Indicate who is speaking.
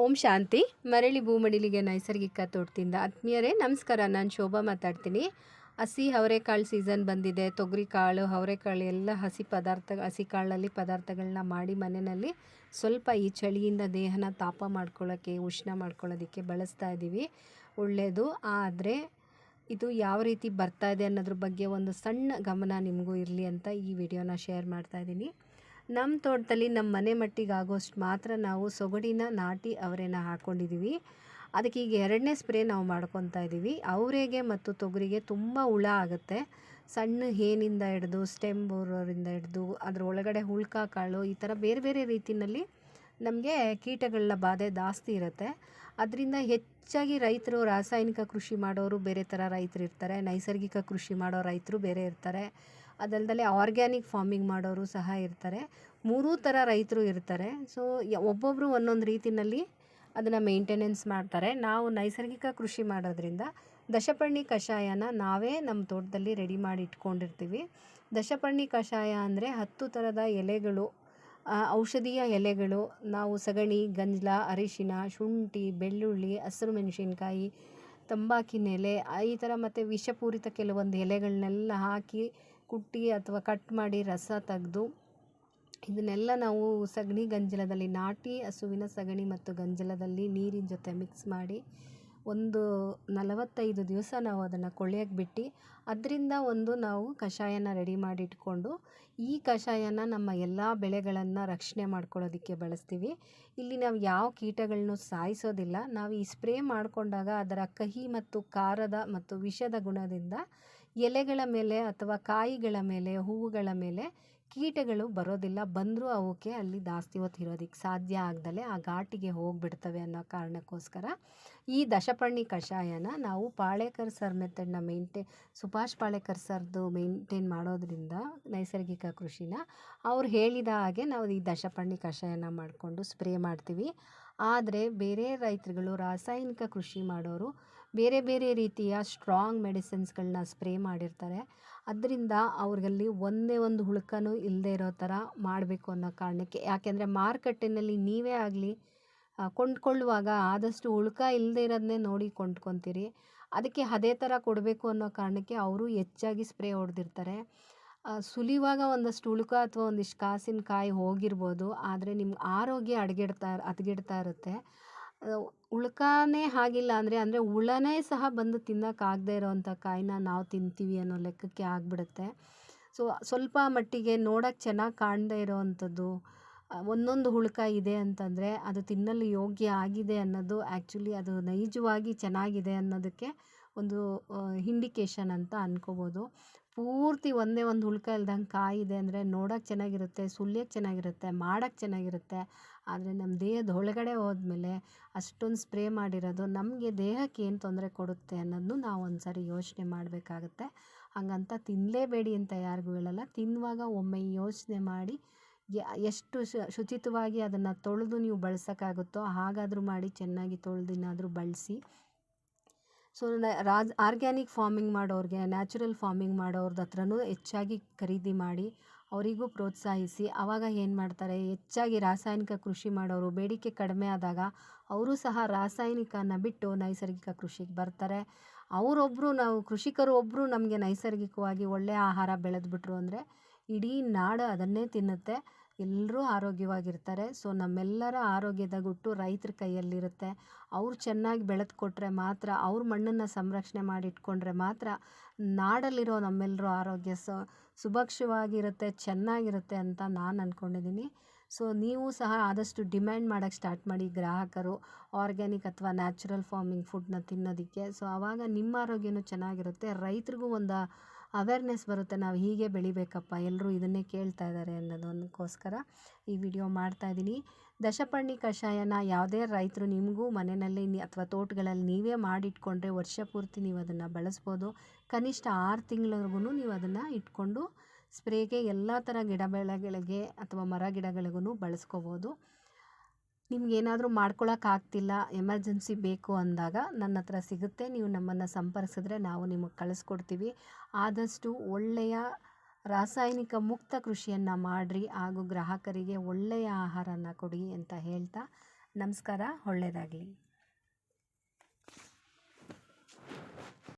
Speaker 1: ಓಂ ಶಾಂತಿ. ಮರಳಿ ಭೂಮಡಿಲಿಗೆ ನೈಸರ್ಗಿಕ ತೋಟದಿಂದ ಆತ್ಮೀಯರೇ, ನಮಸ್ಕಾರ. ನಾನು ಶೋಭಾ ಮಾತಾಡ್ತೀನಿ. ಹಸಿ ಅವರೆಕಾಳು ಸೀಸನ್ ಬಂದಿದೆ. ತೊಗರಿ ಕಾಳು ಅವರೆಕಾಳು ಎಲ್ಲ ಹಸಿ ಪದಾರ್ಥ, ಹಸಿ ಕಾಳಲ್ಲಿ ಪದಾರ್ಥಗಳನ್ನ ಮಾಡಿ ಮನೆಯಲ್ಲಿ ಸ್ವಲ್ಪ ಈ ಚಳಿಯಿಂದ ದೇಹನ ತಾಪ ಮಾಡ್ಕೊಳ್ಳೋಕ್ಕೆ ಉಷ್ಣ ಮಾಡ್ಕೊಳ್ಳೋದಕ್ಕೆ ಬಳಸ್ತಾ ಇದ್ದೀವಿ. ಒಳ್ಳೆಯದು ಆದರೆ ಇದು ಯಾವ ರೀತಿ ಬರ್ತಾ ಇದೆ ಅನ್ನೋದ್ರ ಬಗ್ಗೆ ಒಂದು ಸಣ್ಣ ಗಮನ ನಿಮಗೂ ಇರಲಿ ಅಂತ ಈ ವಿಡಿಯೋನ ಶೇರ್ ಮಾಡ್ತಾ ಇದ್ದೀನಿ. ನಮ್ಮ ತೋಟದಲ್ಲಿ ನಮ್ಮ ಮನೆ ಮಟ್ಟಿಗೆ ಆಗೋಷ್ಟು ಮಾತ್ರ ನಾವು ಸೊಗಡಿನ ನಾಟಿ ಅವರೇನ ಹಾಕ್ಕೊಂಡಿದ್ದೀವಿ ಅದಕ್ಕೆ ಈಗ ಎರಡನೇ ಸ್ಪ್ರೇ ನಾವು ಮಾಡ್ಕೊತಾ ಇದ್ದೀವಿ ಅವರೆಗೆ ಮತ್ತು ತೊಗರಿಗೆ ತುಂಬ ಹುಳ ಆಗುತ್ತೆ. ಸಣ್ಣ ಹೇನಿಂದ ಹಿಡ್ದು, ಸ್ಟೆಮ್ ಬೋರೋರಿಂದ ಹಿಡ್ದು, ಅದರ ಒಳಗಡೆ ಹುಳ್ಕಾ, ಕಾಳು ಈ ಥರ ಬೇರೆ ಬೇರೆ ರೀತಿಯಲ್ಲಿ ನಮಗೆ ಕೀಟಗಳ ಬಾಧೆ ಜಾಸ್ತಿ ಇರುತ್ತೆ. ಅದರಿಂದ ಹೆಚ್ಚಾಗಿ ರೈತರು ರಾಸಾಯನಿಕ ಕೃಷಿ ಮಾಡೋರು ಬೇರೆ ಥರ ರೈತರು ಇರ್ತಾರೆ. ನೈಸರ್ಗಿಕ ಕೃಷಿ ಮಾಡೋ ರೈತರು ಬೇರೆ ಇರ್ತಾರೆ. ಅದಲ್ಲದೆ ಆರ್ಗ್ಯಾನಿಕ್ ಫಾರ್ಮಿಂಗ್ ಮಾಡೋರು ಸಹ ಇರ್ತಾರೆ. ಮೂರೂ ಥರ ರೈತರು ಇರ್ತಾರೆ. ಸೊ ಒಬ್ಬೊಬ್ಬರು ಒಂದೊಂದು ರೀತಿಯಲ್ಲಿ ಅದನ್ನು ಮೇಂಟೆನೆನ್ಸ್ ಮಾಡ್ತಾರೆ. ನಾವು ನೈಸರ್ಗಿಕ ಕೃಷಿ ಮಾಡೋದ್ರಿಂದ ದಶಪರ್ಣಿ ಕಷಾಯನ ನಾವೇ ನಮ್ಮ ತೋಟದಲ್ಲಿ ರೆಡಿ ಮಾಡಿ ಇಟ್ಕೊಂಡಿರ್ತೀವಿ. ದಶಪರ್ಣಿ ಕಷಾಯ ಅಂದರೆ ಹತ್ತು ಥರದ ಎಲೆಗಳು ಔಷಧೀಯ ಎಲೆಗಳು, ನಾವು ಸಗಣಿ, ಗಂಜಲ, ಅರಿಶಿನ, ಶುಂಠಿ, ಬೆಳ್ಳುಳ್ಳಿ, ಹಸಿರು ಮೆಣಸಿನ್ಕಾಯಿ ತಂಬಾಕಿನ ಎಲೆ ಈ ಥರ ಮತ್ತು ವಿಷಪೂರಿತ ಕೆಲವೊಂದು ಎಲೆಗಳನ್ನೆಲ್ಲ ಹಾಕಿ ಕುಟ್ಟಿ ಅಥವಾ ಕಟ್ ಮಾಡಿ ರಸ ತೆಗೆದು ಇದನ್ನೆಲ್ಲ ನಾವು ಸಗಣಿ ಗಂಜಲದಲ್ಲಿ ನಾಟಿ, ಹಸುವಿನ ಸಗಣಿ ಮತ್ತು ಗಂಜಲದಲ್ಲಿ ನೀರಿನ ಜೊತೆ ಮಿಕ್ಸ್ ಮಾಡಿ ಒಂದು ನಲವತ್ತೈದು ದಿವಸ ನಾವು ಅದನ್ನು ಕೊಳೆಯಕ್ಕೆ ಬಿಟ್ಟು ಅದರಿಂದ ಒಂದು ನಾವು ಕಷಾಯನ ರೆಡಿ ಮಾಡಿ ಇಟ್ಕೊಂಡು ಈ ಕಷಾಯನ ನಮ್ಮ ಎಲ್ಲ ಬೆಳೆಗಳನ್ನು ರಕ್ಷಣೆ ಮಾಡ್ಕೊಳ್ಳೋದಕ್ಕೆ ಬಳಸ್ತೀವಿ. ಇಲ್ಲಿ ನಾವು ಯಾವ ಕೀಟಗಳನ್ನು ಸಾಯಿಸೋದಿಲ್ಲ. ನಾವು ಈ ಸ್ಪ್ರೇ ಮಾಡಿಕೊಂಡಾಗ ಅದರ ಕಹಿ ಮತ್ತು ಖಾರದ ಮತ್ತು ವಿಷದ ಗುಣದಿಂದ ಎಲೆಗಳ ಮೇಲೆ ಅಥವಾ ಕಾಯಿಗಳ ಮೇಲೆ, ಹೂವುಗಳ ಮೇಲೆ ಕೀಟಗಳು ಬರೋದಿಲ್ಲ. ಬಂದರೂ ಅವಕ್ಕೆ ಅಲ್ಲಿ ಜಾಸ್ತಿ ಹೊತ್ತು ಇರೋದಕ್ಕೆ ಸಾಧ್ಯ ಆಗ್ದಲೇ ಆ ಘಾಟಿಗೆ ಹೋಗಿಬಿಡ್ತವೆ ಅನ್ನೋ ಕಾರಣಕ್ಕೋಸ್ಕರ ಈ ದಶಪರ್ಣಿ ಕಷಾಯನ ನಾವು ಪಾಳೇಕರ್ ಸರ್ ಮೆಥಡ್ನ ಮೇಂಟೇನ್ ಸುಭಾಷ್ ಪಾಳೇಕರ್ ಸರ್ದು ಮೇಂಟೈನ್ ಮಾಡೋದ್ರಿಂದ ನೈಸರ್ಗಿಕ ಕೃಷಿನ ಅವ್ರು ಹೇಳಿದ ಹಾಗೆ ನಾವು ಈ ದಶಪರ್ಣಿ ಕಷಾಯನ ಮಾಡಿಕೊಂಡು ಸ್ಪ್ರೇ ಮಾಡ್ತೀವಿ. ಆದರೆ ಬೇರೆ ರೈತರುಗಳು ರಾಸಾಯನಿಕ ಕೃಷಿ ಮಾಡೋರು ಬೇರೆ ಬೇರೆ ರೀತಿಯ ಸ್ಟ್ರಾಂಗ್ ಮೆಡಿಸಿನ್ಸ್ಗಳನ್ನ ಸ್ಪ್ರೇ ಮಾಡಿರ್ತಾರೆ. ಅದರಿಂದ ಅವ್ರಿಗಲ್ಲಿ ಒಂದೇ ಒಂದು ಹುಳುಕನೂ ಇಲ್ಲದೆ ಇರೋ ಥರ ಮಾಡಬೇಕು ಅನ್ನೋ ಕಾರಣಕ್ಕೆ, ಯಾಕೆಂದರೆ ಮಾರುಕಟ್ಟೆಯಲ್ಲಿ ನೀವೇ ಆಗಲಿ ಕೊಂಡ್ಕೊಳ್ಳುವಾಗ ಆದಷ್ಟು ಹುಳುಕ ಇಲ್ಲದೆ ಇರೋದನ್ನೇ ನೋಡಿ ಕೊಂಡ್ಕೊತೀರಿ. ಅದಕ್ಕೆ ಅದೇ ಥರ ಕೊಡಬೇಕು ಅನ್ನೋ ಕಾರಣಕ್ಕೆ ಅವರು ಹೆಚ್ಚಾಗಿ ಸ್ಪ್ರೇ ಹೊಡೆದಿರ್ತಾರೆ. ಸುಲಿವಾಗ ಒಂದಷ್ಟು ಉಳುಕ ಅಥವಾ ಒಂದಿಷ್ಟು ಕಾಸಿನ ಕಾಯಿ ಹೋಗಿರ್ಬೋದು, ಆದರೆ ನಿಮ್ಮ ಆರೋಗ್ಯ ಅಡಗಿಡ್ತಾ ಹದಗೆಡ್ತಾ ಇರುತ್ತೆ. ಉಳ್ಕನೇ ಆಗಿಲ್ಲ ಅಂದರೆ ಅಂದರೆ ಹುಳನೇ ಸಹ ಬಂದು ತಿನ್ನೋಕ್ಕಾಗದೇ ಇರೋವಂಥ ಕಾಯಿನ ನಾವು ತಿಂತೀವಿ ಅನ್ನೋ ಲೆಕ್ಕಕ್ಕೆ ಆಗಿಬಿಡುತ್ತೆ. ಸೊ, ಸ್ವಲ್ಪ ಮಟ್ಟಿಗೆ ನೋಡೋಕ್ಕೆ ಚೆನ್ನಾಗಿ ಕಾಣದೇ ಇರೋವಂಥದ್ದು ಒಂದೊಂದು ಹುಳ್ಕ ಇದೆ ಅಂತಂದರೆ ಅದು ತಿನ್ನಲು ಯೋಗ್ಯ ಆಗಿದೆ ಅನ್ನೋದು ಆ್ಯಕ್ಚುಲಿ ಅದು ನೈಜವಾಗಿ ಚೆನ್ನಾಗಿದೆ ಅನ್ನೋದಕ್ಕೆ ಒಂದು ಇಂಡಿಕೇಶನ್ ಅಂತ ಅನ್ಕೋಬೋದು. ಪೂರ್ತಿ ಒಂದೇ ಒಂದು ಹುಳ್ಕ ಇಲ್ದಂಗೆ ಕಾಯಿದೆ ಅಂದರೆ ನೋಡೋಕ್ಕೆ ಚೆನ್ನಾಗಿರುತ್ತೆ ಸುಲಿಯೋಕ್ಕೆ ಚೆನ್ನಾಗಿರುತ್ತೆ ಮಾಡೋಕ್ಕೆ ಚೆನ್ನಾಗಿರುತ್ತೆ. ಆದರೆ ನಮ್ಮ ದೇಹದ ಒಳಗಡೆ ಹೋದ್ಮೇಲೆ ಅಷ್ಟೊಂದು ಸ್ಪ್ರೇ ಮಾಡಿರೋದು ನಮಗೆ ದೇಹಕ್ಕೆ ಏನು ತೊಂದರೆ ಕೊಡುತ್ತೆ ಅನ್ನೋದನ್ನು ನಾವು ಒಂದು ಸಾರಿ ಯೋಚನೆ ಮಾಡಬೇಕಾಗತ್ತೆ. ಹಾಗಂತ ತಿನ್ನಲೇಬೇಡಿ ಅಂತ ಯಾರಿಗೂ ಹೇಳಲ್ಲ. ತಿನ್ನುವಾಗ ಒಮ್ಮೆ ಯೋಚನೆ ಮಾಡಿ ಎಷ್ಟು ಶುಚಿತ್ವವಾಗಿ ಅದನ್ನು ತೊಳೆದು ನೀವು ಬಳಸೋಕ್ಕಾಗುತ್ತೋ ಹಾಗಾದರೂ ಮಾಡಿ ಚೆನ್ನಾಗಿ ತೊಳೆದಿನಾದರೂ ಬಳಸಿ. ಸೊ ರಾಜ್, ಆರ್ಗ್ಯಾನಿಕ್ ಫಾರ್ಮಿಂಗ್ ಮಾಡೋರಿಗೆ, ನ್ಯಾಚುರಲ್ ಫಾರ್ಮಿಂಗ್ ಮಾಡೋರ್ದು ಹತ್ರನೂ ಹೆಚ್ಚಾಗಿ ಖರೀದಿ ಮಾಡಿ ಅವರಿಗೂ ಪ್ರೋತ್ಸಾಹಿಸಿ ಆವಾಗ ಏನು ಮಾಡ್ತಾರೆ, ಹೆಚ್ಚಾಗಿ ರಾಸಾಯನಿಕ ಕೃಷಿ ಮಾಡೋರು, ಬೇಡಿಕೆ ಕಡಿಮೆ ಆದಾಗ ಅವರು ಸಹ ರಾಸಾಯನಿಕನ ಬಿಟ್ಟು ನೈಸರ್ಗಿಕ ಕೃಷಿಗೆ ಬರ್ತಾರೆ. ಅವರೊಬ್ಬರು ನಾವು, ಕೃಷಿಕರು ಒಬ್ಬರು ನಮಗೆ ನೈಸರ್ಗಿಕವಾಗಿ ಒಳ್ಳೆಯ ಆಹಾರ ಬೆಳೆದ್ಬಿಟ್ರು ಅಂದರೆ ಇಡೀ ನಾಡು ಅದನ್ನೇ ತಿನ್ನುತ್ತೆ. ಎಲ್ಲರೂ ಆರೋಗ್ಯವಾಗಿರ್ತಾರೆ. ಸೊ, ನಮ್ಮೆಲ್ಲರ ಆರೋಗ್ಯದ ಗುಟ್ಟು ರೈತರ ಕೈಯಲ್ಲಿರುತ್ತೆ. ಅವ್ರು ಚೆನ್ನಾಗಿ ಬೆಳೆದು ಕೊಟ್ಟರೆ ಮಾತ್ರ, ಅವ್ರ ಮಣ್ಣನ್ನು ಸಂರಕ್ಷಣೆ ಮಾಡಿಟ್ಕೊಂಡ್ರೆ ಮಾತ್ರ ನಾಡಲ್ಲಿರೋ ನಮ್ಮೆಲ್ಲರ ಆರೋಗ್ಯ ಸೊ, ಸುಭಕ್ಷವಾಗಿರುತ್ತೆ, ಚೆನ್ನಾಗಿರುತ್ತೆ ಅಂತ ನಾನು ಅಂದ್ಕೊಂಡಿದ್ದೀನಿ ಸೊ, ನೀವು ಸಹ ಆದಷ್ಟು ಡಿಮ್ಯಾಂಡ್ ಮಾಡೋಕ್ಕೆ ಸ್ಟಾರ್ಟ್ ಮಾಡಿ ಗ್ರಾಹಕರು, ಆರ್ಗ್ಯಾನಿಕ್ ಅಥವಾ ನ್ಯಾಚುರಲ್ ಫಾರ್ಮಿಂಗ್ ಫುಡ್ನ ತಿನ್ನೋದಕ್ಕೆ. ಸೊ ಆವಾಗ ನಿಮ್ಮ ಆರೋಗ್ಯನೂ ಚೆನ್ನಾಗಿರುತ್ತೆ. ರೈತರಿಗೂ ಒಂದು ಅವೇರ್ನೆಸ್ ಬರುತ್ತೆ, ನಾವು ಹೀಗೆ ಬೆಳಿಬೇಕಪ್ಪ ಎಲ್ಲರೂ ಇದನ್ನೇ ಕೇಳ್ತಾ ಇದ್ದಾರೆ ಅನ್ನೋದಕ್ಕೋಸ್ಕರ ಈ ವಿಡಿಯೋ ಮಾಡ್ತಾ ಇದ್ದೀನಿ. ದಶಪರ್ಣಿ ಕಷಾಯನ ಯಾವುದೇ ರೈತರು ನಿಮಗೂ ಮನೆಯಲ್ಲಿ ಅಥವಾ ತೋಟಗಳಲ್ಲಿ ನೀವೇ ಮಾಡಿಟ್ಕೊಂಡ್ರೆ ವರ್ಷ ಪೂರ್ತಿ ನೀವು ಅದನ್ನು ಬಳಸ್ಬೋದು. ಕನಿಷ್ಠ ಆರು ತಿಂಗಳವರೆಗೂ ನೀವು ಅದನ್ನು ಇಟ್ಕೊಂಡು ಸ್ಪ್ರೇಗೆ ಎಲ್ಲ ಥರ ಗಿಡ ಬೆಳೆಗಳಿಗೆ ಅಥವಾ ಮರ ಗಿಡಗಳಿಗೂ ಬಳಸ್ಕೋಬೋದು. ನಿಮ್ಗೇನಾದರೂ ಮಾಡ್ಕೊಳಕ್ಕಾಗ್ತಿಲ್ಲ, ಎಮರ್ಜೆನ್ಸಿ ಬೇಕು ಅಂದಾಗ ನನ್ನ ಹತ್ರ ಸಿಗುತ್ತೆ. ನೀವು ನಮ್ಮನ್ನು ಸಂಪರ್ಕಿಸಿದ್ರೆ ನಾವು ನಿಮಗೆ ಕಳಿಸ್ಕೊಡ್ತೀವಿ. ಆದಷ್ಟು ಒಳ್ಳೆಯ ರಾಸಾಯನಿಕ ಮುಕ್ತ ಕೃಷಿಯನ್ನು ಮಾಡಿರಿ ಹಾಗೂ ಗ್ರಾಹಕರಿಗೆ ಒಳ್ಳೆಯ ಆಹಾರನ ಕೊಡಿ ಅಂತ ಹೇಳ್ತಾ ನಮಸ್ಕಾರ ಒಳ್ಳೆಯದಾಗಲಿ